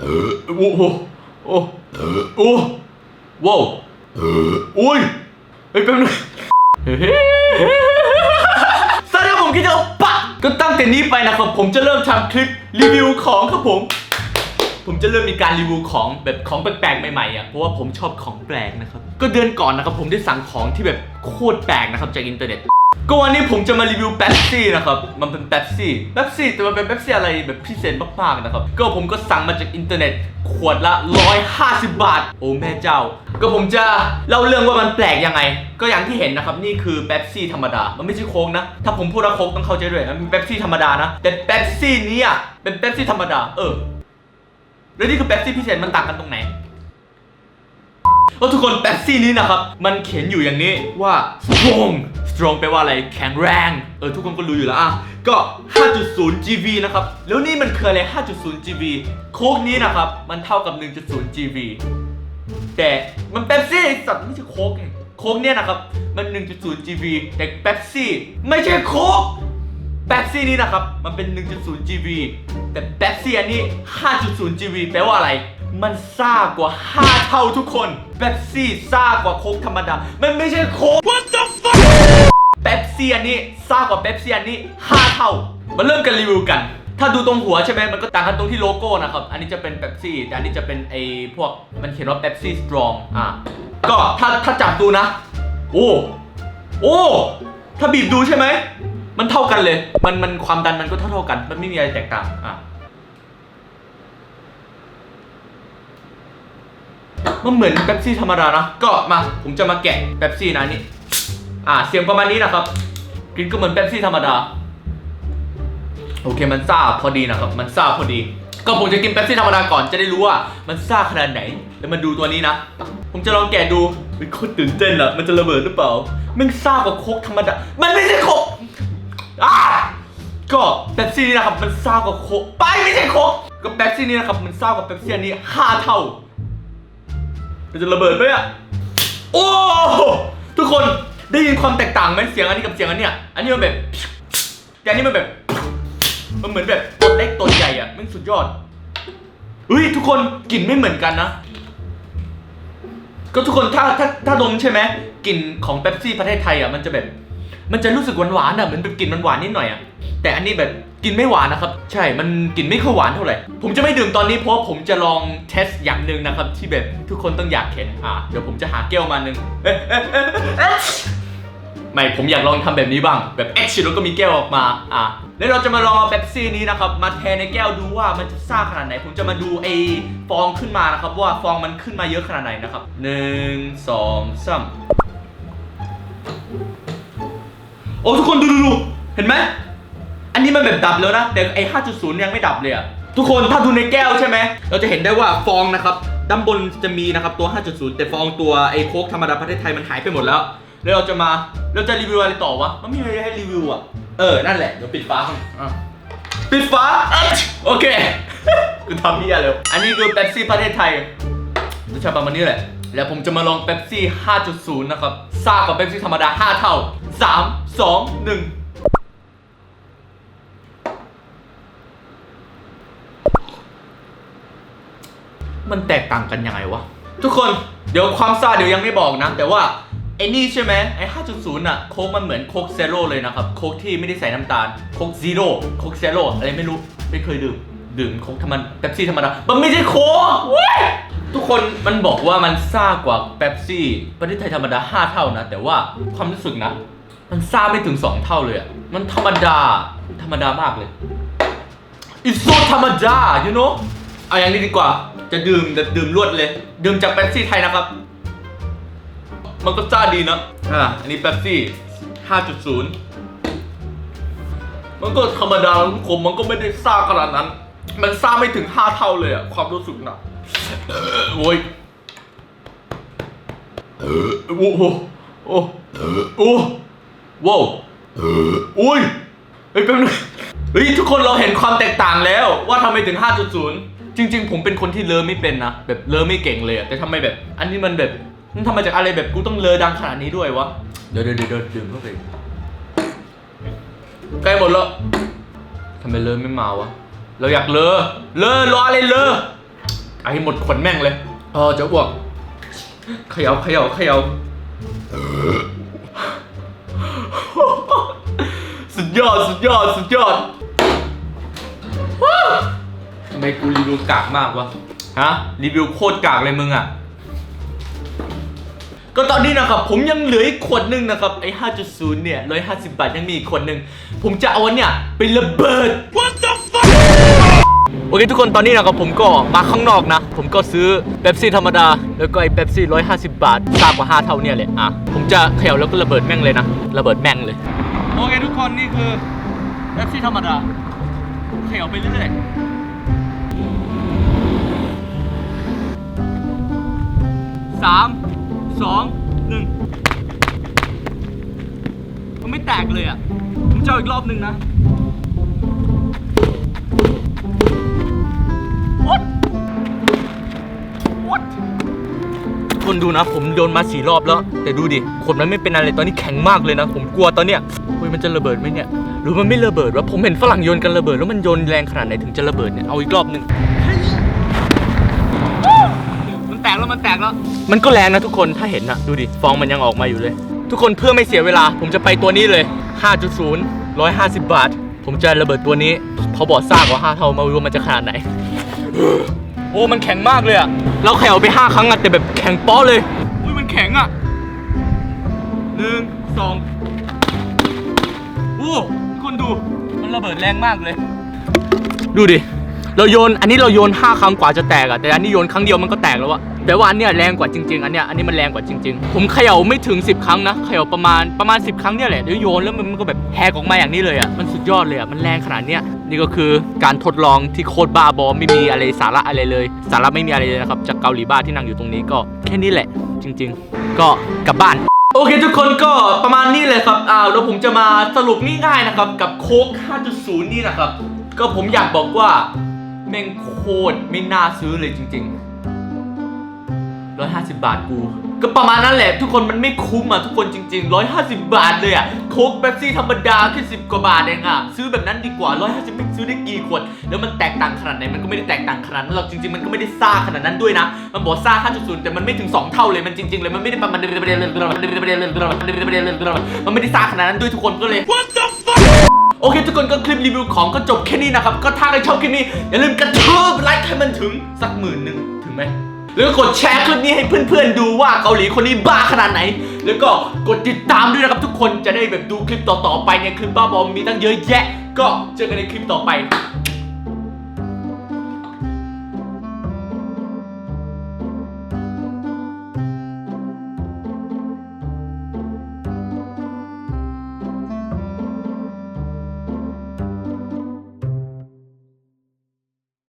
โอ้โหโอ้โอ้ว้าวอุ้ยเฮ้ยแป๊บนึงสวัสดีครับผมคิดจะปะก็ตั้งแต่นี้ไปนะครับผมจะเริ่มทำคลิปรีวิวของครับผม ผมจะเริ่มมีการรีวิวของแบบของแปลกๆใหม่ๆอะเพราะว่าผมชอบของแปลกนะครับก็เดือนก่อนนะครับผมได้สั่งของที่แบบโคตรแปลกนะครับจากอินเทอร์เน็ต ก็วันนี้ผมจะมารีวิวเป๊ปซี่นะครับ มันเป็นเป๊ปซี่เป๊ปซี่แต่มันเป็นเป๊ปซี่อะไรแบบพิเศษมากๆนะครับ ก็ผมก็สั่งมาจากอินเทอร์เน็ต ขวดละ 150 บาท โอ้แม่เจ้า ก็ผมจะเล่าเรื่องว่ามันแปลกยังไง ก็อย่างที่เห็นนะครับ นี่คือเป๊ปซี่ธรรมดา มันไม่ใช่โค้กนะ ถ้าผมพูดว่าโค้กต้องเข้าใจด้วยมันเป็นเป๊ปซี่ธรรมดานะ แต่เป๊ปซี่นี้อะเป็นเป๊ปซี่ธรรมดา เออ แล้วนี่คือเป๊ปซี่พิเศษมันต่างกันตรงไหนว่าทุกคนเป๊ปซี่นี้นะครับ มันเขียนอยู่อย่างนี้ว่า strong strong แปลว่าอะไรแข็งแรง เออ ทุกคนก็รู้อยู่แล้วอะ ก็ 5.0 GV นะครับ แล้วนี่มันคืออะไร 5.0 GV โค้กนี้นะครับ มันเท่ากับ 1.0 GV แต่มันเป๊ปซี่สัตว์ไม่ใช่โค้กไงโค้กเนี่ยนะครับ มัน 1.0 GV แต่เป๊ปซี่ไม่ใช่โค้กเป๊ปซี่นี่นะครับ มันเป็น 1.0 GV แต่เป๊ปซี่อันนี้ 5.0 GV แปลว่าอะไร มันซ่ากว่า 5 เท่าทุกคนเป๊ปซี่ซ่ากว่าโค้กธรรมดา มันไม่ใช่โค้ก What the fuck ซี่อันนี้ซ่ากว่าเป๊ปซี่อันนี้5เท่า มาเริ่มกันรีวิวกัน ถ้าดูตรงหัวใช่ไหมมันก็ต่างกันตรงที่โลโก้นะครับ อันนี้จะเป็นเป๊ปซี่แต่อันนี้จะเป็นไอ้พวกมันเขียนว่าเป๊ปซี่สตรองอะก็ถ้าถ้าจับดูนะ โอ้โอ้ถ้าบีบดูใช่ไหมมันเท่ากันเลย มันมันความดันมันก็เท่าเท่ากัน มันไม่มีอะไรแตกต่างอะมันเหมือนเป๊ปซี่ธรรมดานะ ก็มาผมจะมาแกะเป๊ปซี่นะนี่ อะเสียงประมาณนี้นะครับ กินก็เหมือนเป๊ปซี่ธรรมดา โอเคมันซ่าพอดีนะครับ มันซ่าพอดี ก็ผมจะกินเป๊ปซี่ธรรมดาก่อนจะได้รู้ว่ามันซ่าขนาดไหน แล้วมาดูตัวนี้นะ ผมจะลองแกะดูเป็นคนตื่นเต้นอะมันจะระเบิดหรือเปล่ามันซ่ากว่าโคกธรรมดา มันไม่ใช่โคกอ่าก็เป๊ปซี่นี่นะครับมันซ่ากว่าโคกไปไม่ใช่โคกก็เป๊ปซี่นี่นะครับมันซ่ากว่าเป๊ปซี่อันนี้ห้าเท่ามันจะระเบิดไหมอะโอ้ทุกคน ได้ยินความแตกต่างไหมเสียงอันนี้กับเสียงอันเนี้ยอันนี้มันแบบแต่อันนี้มันแบบ มันเหมือนแบบตัวเล็กตัวใหญ่อะมันสุดยอดเฮ้ยทุกคนกลิ่นไม่เหมือนกันนะ ก็ทุกคนถ้าถ้าถ้าดมใช่ไหมกลิ่นของเป๊ปซี่ประเทศไทยอะมันจะแบบ มันจะรู้สึกหวานๆอะเหมือนแบบกลิ่นมันหวานนิดหน่อยอะแต่อันนี้แบบกลิ่นไม่หวานนะครับ ใช่มันกลิ่นไม่ค่อยหวานเท่าไหร่ ผมจะไม่ดื่มตอนนี้เพราะว่าผมจะลองเทสอย่างหนึ่งนะครับ ที่แบบทุกคนต้องอยากเห็นอะเดี๋ยวผมจะหาแก้วมาหนึ่ง ไม่ผมอยากลองทำแบบนี้บ้าง แบบแอคชั่นแล้วก็มีแก้วออกมาอะแล้วเราจะมาลองเอาเป๊ปซี่นี้นะครับ มาเทนในแก้วดูว่ามันจะซ่าขนาดไหน ผมจะมาดูไอ้ฟองขึ้นมานะครับ ว่าฟองมันขึ้นมาเยอะขนาดไหนนะครับหนึ่งสองสามโอ้ทุกคนดูดูดูเห็นไหมอันนี้มันแบบดับแล้วนะ แต่ไอ้5.0ยังไม่ดับเลยอะทุกคนถ้าดูในแก้วใช่ไหมเราจะเห็นได้ว่าฟองนะครับด้านบนจะมีนะครับตัว 5.0 แต่ฟองตัวไอ้โค้กธรรมดาประเทศไทยมันหายไปหมดแล้ว แล้วเราจะมาเราจะรีวิวอะไรต่อวะมันไม่มีอะไรให้รีวิวอะเออนั่นแหละเดี๋ยวปิดฟ้าก่อนอะปิดฟ้าเอ้ยโอเค กูทำเหี้ยเลยอันนี้คือเป๊ปซี่ประเทศไทยรสชาติประมาณนี้แหละแล้วผมจะมาลองเป๊ปซี่ 5.0 นะครับซ่ากว่าเป๊ปซี่ธรรมดา 5 เท่า 3 2 1มันแตกต่างกันยังไงวะ ทุกคนเดี๋ยวความซ่าเดี๋ยวยังไม่บอกนะ แต่ว่า ไอ้นี่ใช่ไหมไอ้ 5.0อะโค้กมันเหมือนโค้กเซโร่เลยนะครับ โค้กที่ไม่ได้ใส่น้ำตาล โค้กซีโร่โค้กเซโร่อะไรไม่รู้ ไม่เคยดื่ม ดื่มโค้กธรรมดาเป๊ปซี่ธรรมดา มันไม่ใช่โค้กเว้ยทุกคนมันบอกว่ามันซ่ากว่าเป๊ปซี่ ประเทศไทยธรรมดา 5 เท่านะ แต่ว่าความรู้สึกนะ มันซ่าไม่ถึง 2 เท่าเลยอะมันธรรมดา ธรรมดามากเลย It's so ธรรมดา you know เอาอย่างนี้ดีกว่า จะดื่มแบบดื่มรวดเลย ดื่มจากเป๊ปซี่ไทยนะครับ มันก็ซ่าดีนะอ่าอันนี้เป๊ปซี่ 5.0 มันก็ธรรมดาทุกคนมันก็ไม่ได้ซ่าขนาดนั้น มันซ่าไม่ถึง 5 เท่าเลยอะความรู้สึกนะเออโว้ยเออโอ้โหโอ้โอ้ว้าวอุ้ยเฮ้ยแป๊บนึงเฮ้ยทุกคนเราเห็นความแตกต่างแล้วว่าทำไมถึง 5.0 จริง ๆ ผมเป็นคนที่เลอไม่เป็นนะ แบบเลอไม่เก่งเลยอะแต่ทำไมแบบ อันนี้มันแบบ มันทำมาจากอะไรแบบกูต้องเลอดังขนาดนี้ด้วยวะ เดี๋ยวเดี๋ยวเดี๋ยวดื่มเข้าไปใกล้หมดแล้วทำไมเลอไม่มาวะ เราอยากเลอ เลอรออะไรเลอให้หมดขนแม่งเลยเออจะอ้วกเขย่าเขย่าเขย่าสุดยอดสุดยอดสุดยอดว้าวทำไมกูรีวิวกากมากวะ ฮะ รีวิวโคตรกากเลยมึงอะ ก็ตอนนี้นะครับผมยังเหลืออีกขวดหนึ่งนะครับไอ้5.0 เนี่ย 150 บาทยังมีอีกขวดหนึ่งผมจะเอาอันเนี่ยไประเบิด What the fuck โอเคทุกคนตอนนี้นะครับผมก็มาข้างนอกนะ ผมก็ซื้อเป๊ปซี่ธรรมดา แล้วก็ไอ้เป๊ปซี่ 150 บาทซากกว่า 5 เท่าเนี่ยเลยอะผมจะเขย่าแล้วก็ระเบิดแม่งเลยนะ ระเบิดแม่งเลย โอเคทุกคนนี่คือเป๊ปซี่ธรรมดาเขย่าไปเรื่อยๆสาม สองหนึ่งมันไม่แตกเลยอะผมจะเอาอีกรอบหนึ่งนะคนดูนะ ผมโดนมาสี่รอบแล้ว แต่ดูดิขนมันไม่เป็นอะไรตอนนี้แข็งมากเลยนะ ผมกลัวตอนเนี้ยเฮ้ยมันจะระเบิดไหมเนี่ย หรือมันไม่ระเบิดวะผมเห็นฝรั่งโยนกันระเบิด แล้วมันโยนแรงขนาดไหนถึงจะระเบิดเนี่ยเอาอีกรอบหนึ่ง แตกแล้วมันแตกแล้ว มันก็แรงนะทุกคนถ้าเห็นนะดูดิฟองมันยังออกมาอยู่เลย ทุกคนเพื่อไม่เสียเวลา ผมจะไปตัวนี้เลย 5.0 150 บาท ผมจะระเบิดตัวนี้เขาบอกซากกว่า 5 เท่ามาดูว่ามันจะขนาดไหน โอ้มันแข็งมากเลยอะเราแขวไปห้าครั้งอะแต่แบบแข็งป๊อเลยอุ้ยมันแข็งอะหนึ่งสองโอ้คนดูมันระเบิดแรงมากเลย ดูดิ เราโยนอันนี้เราโยนห้าครั้งกว่าจะแตกอะแต่อันนี้โยนครั้งเดียวมันก็แตกแล้วอะแต่ว่าอันเนี้ยแรงกว่าจริงๆ อันเนี้ยอันนี้มันแรงกว่าจริงๆ ผมเขย่าไม่ถึง 10 ครั้งนะเขย่าประมาณประมาณ 10 ครั้งเนี่ยแหละเดี๋ยวโยนแล้วมันก็แบบแหกออกมาอย่างนี้เลยอะมันสุดยอดเลยอะมันแรงขนาดเนี้ยนี่ก็คือการทดลองที่โคตรบ้าบอไม่มีอะไรสาระอะไรเลย สาระไม่มีอะไรเลยนะครับจากเกาหลีบ้าที่นั่งอยู่ตรงนี้ก็แค่นี้แหละ จริง ๆ ก็กลับบ้านโอเคทุกคนก็ประมาณนี้เลยครับอ้าวแล้วผมจะมาสรุปง่ายๆนะครับกับโค้ก5.0 นี่นะครับ ก็ผมอยากบอกว่า แม่งโคตรไม่น่าซื้อเลยจริงๆ 150 บาทกู ก็ประมาณนั้นแหละ ทุกคนมันไม่คุ้มอะทุกคนจริง ๆ 150 บาทเลยอะโค้กเป๊ปซี่ธรรมดาแค่10 กว่าบาทเองอะซื้อแบบนั้นดีกว่า 150ไม่ซื้อได้กี่ขวด แล้วมันแตกต่างขนาดไหนมันก็ไม่ได้แตกต่างขนาดนั้นหรอกจริง ๆ มันก็ไม่ได้ซ่าขนาดนั้นด้วยนะ มันบอกซ่า5.0แต่มันไม่ถึง 2 เท่าเลยมันจริงๆเลยมันไม่ได้ประมาณมันไม่ได้ซ่าขนาดนั้นด้วยทุกคนก็เลย What the โอเค ทุกคนก็คลิปรีวิวของก็จบแค่นี้นะครับ ก็ถ้าใครชอบคลิปนี้ อย่าลืมกระทืบไลค์ให้มันถึงสักหมื่นหนึ่งถึงไหมแล้วก็กดแชร์คลิปนี้ให้เพื่อนๆดูว่าเกาหลีคนนี้บ้าขนาดไหน แล้วก็กดติดตามด้วยนะครับทุกคนจะได้แบบดูคลิปต่อๆไปเนี่ยคลิปบ้าบอมมีตั้งเยอะแยะ ก็เจอกันในคลิปต่อไป